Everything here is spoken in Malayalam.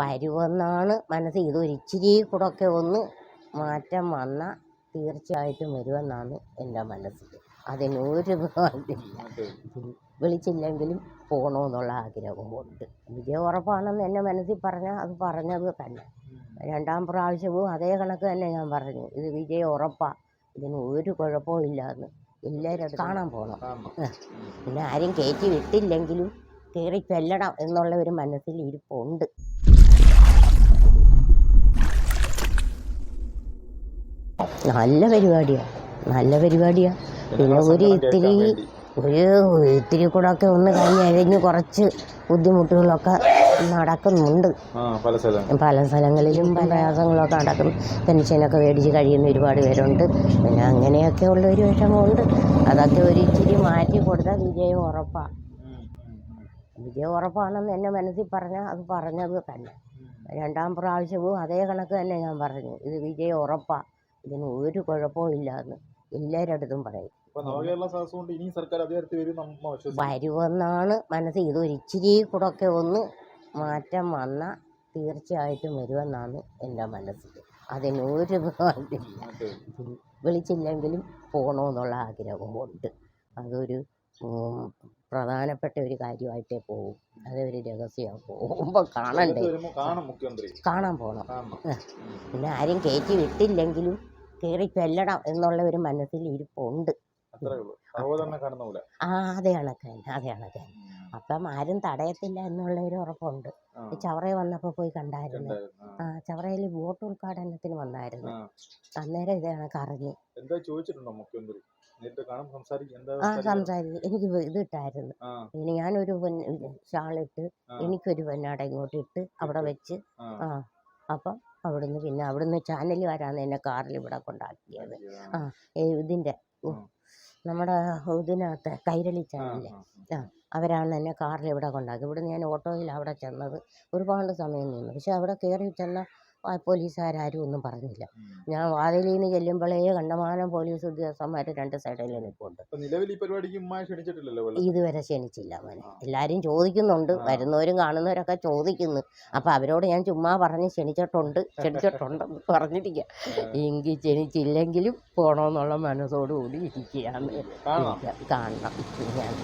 വരുമെന്നാണ് മനസ്സിൽ ഇതൊരിച്ചിരി കൂടൊക്കെ കൂടെ ഒക്കെ ഒന്ന് മാറ്റം വന്നാൽ തീർച്ചയായിട്ടും വരുമെന്നാണ് എന്റെ മനസ്സിൽ അതിനൊരു വിളിച്ചില്ലെങ്കിലും പോകണമെന്നുള്ള ആഗ്രഹമുണ്ട് വിജയം ഉറപ്പാണെന്ന് എന്റെ മനസ്സിൽ പറഞ്ഞാൽ അത് പറഞ്ഞത് തന്നെ. രണ്ടാം പ്രാവശ്യവും അതേ കണക്ക് തന്നെ ഞാൻ പറഞ്ഞു. ഇത് വിജയം ഉറപ്പാണ് ഇതിന് ഒരു കുഴപ്പവും ഇല്ലയെന്ന് എല്ലാവരും അത് കാണാൻ പോകണം പിന്നെ ആരും കയറ്റി വിട്ടില്ലെങ്കിലും കയറി ചെല്ലണം എന്നുള്ള ഒരു മനസ്സിൽ ഇരിപ്പുണ്ട്. നല്ല പരിപാടിയാണ് നല്ല പരിപാടിയാണ് പിന്നെ ഒരു ഇത്തിരി ഒരു ഇത്തിരി കൂടെ ഒക്കെ ഒന്ന് കഴിഞ്ഞ് കഴിഞ്ഞ് കുറച്ച് ബുദ്ധിമുട്ടുകളൊക്കെ നടക്കുന്നുണ്ട്. പല സ്ഥലം പല സ്ഥലങ്ങളിലും പ്രയാസങ്ങളൊക്കെ നടക്കും പെൻഷനൊക്കെ മേടിച്ച് കഴിയുന്ന ഒരുപാട് പേരുണ്ട്. പിന്നെ അങ്ങനെയൊക്കെ ഉള്ള ഒരു വിഷമമുണ്ട്. അതൊക്കെ ഒരു ഇച്ചിരി മാറ്റി കൊടുത്താൽ വിജയം ഉറപ്പാണ് വിജയം ഉറപ്പാണെന്ന് എന്റെ മനസ്സിൽ പറഞ്ഞാൽ അത് പറഞ്ഞത് തന്നെ. രണ്ടാം പ്രാവശ്യവും അതേ കണക്ക് തന്നെ ഞാൻ പറഞ്ഞു. ഇത് വിജയം ഉറപ്പാണ് ഇതിന് ഒരു കുഴപ്പവും ഇല്ലാന്ന് എല്ലാവരുടെ അടുത്തും പറയും വരുമെന്നാണ് മനസ്സ്. ഇതൊരു ഇച്ചിരി കൂടെ ഒക്കെ ഒന്ന് മാറ്റം വന്ന തീർച്ചയായിട്ടും വരുമെന്നാണ് എന്റെ മനസ്സിൽ. അതിനൊരു വിളിച്ചില്ലെങ്കിലും പോകണമെന്നുള്ള ആഗ്രഹമുണ്ട് അതൊരു പ്രധാനപ്പെട്ട ഒരു കാര്യമായിട്ടേ പോകും അതൊരു രഹസ്യമാണ് പോകുമ്പോൾ കാണണ്ടേ? കാണാൻ പോകണം പിന്നെ ആരും കയറ്റി വിട്ടില്ലെങ്കിലും കയറി ചെല്ലണം എന്നുള്ള ഒരു മനസ്സിൽ ഇരിപ്പുണ്ട്. ആ അതേ കണക്ക് കണക്ക് അപ്പം ആരും തടയത്തില്ല എന്നുള്ള ഒരു ഉറപ്പുണ്ട്. ചവറയിൽ വന്നപ്പോൾ പോയി കണ്ടായിരുന്നു. ആ, ചവറയിൽ വോട്ട് ഉദ്ഘാടനത്തിന് വന്നായിരുന്നു. അന്നേരം ഇത് കണക്ക് അറിഞ്ഞു. സംസാരിക്കും. ആ? സംസാരിച്ചു. എനിക്ക് ഇത് ഇട്ടായിരുന്നു. ഇനി ഞാനൊരു ഷാളിട്ട് എനിക്കൊരു പൊന്നാട ഇങ്ങോട്ട് ഇട്ട് അവിടെ വെച്ച്. ആ അപ്പം അവിടുന്ന് പിന്നെ അവിടുന്ന് വരാന്ന് എന്നെ കാറിൽ ഇവിടെ കൊണ്ടാക്കിയത്. ആ, ഇതിന്റെ നമ്മുടെ ഇതിനകത്ത് കൈരളി ആ, ചാനലിലെ ആ, അവരാണ് എന്നെ കാറിൽ ഇവിടെ കൊണ്ടാക്കി ഇവിടുന്ന് ഞാൻ ഓട്ടോയിൽ അവിടെ ചെന്നത്. ഒരുപാട് സമയം നിന്നു. പക്ഷെ അവിടെ കയറി ചെന്ന പോലീസുകാരും ഒന്നും പറഞ്ഞില്ല. ഞാൻ വാതിലിൽ നിന്ന് ചെല്ലുമ്പോഴേ കണ്ടമാനം പോലീസ് ഉദ്യോഗസ്ഥന്മാർ രണ്ട് സൈഡിൽ നിൽപ്പുണ്ട്. ഇപ്പൊ നിലവിൽ ഈ പരിപാടിക്ക് ഇതുവരെ ക്ഷണിച്ചില്ല ആ. എല്ലാവരും ചോദിക്കുന്നുണ്ട്. വരുന്നവരും കാണുന്നവരൊക്കെ ചോദിക്കുന്നു. അപ്പം അവരോട് ഞാൻ ചുമ്മാ പറഞ്ഞ് ക്ഷണിച്ചിട്ടുണ്ട്. ക്ഷണിച്ചിട്ടുണ്ടെന്ന് പറഞ്ഞിരിക്കുക എങ്കിൽ ക്ഷണിച്ചില്ലെങ്കിലും പോകണമെന്നുള്ള മനസ്സോടുകൂടി ഇരിക്കുകയാണ് കാണാം. ഇരിക്കുക. കാണണം. ഞാൻ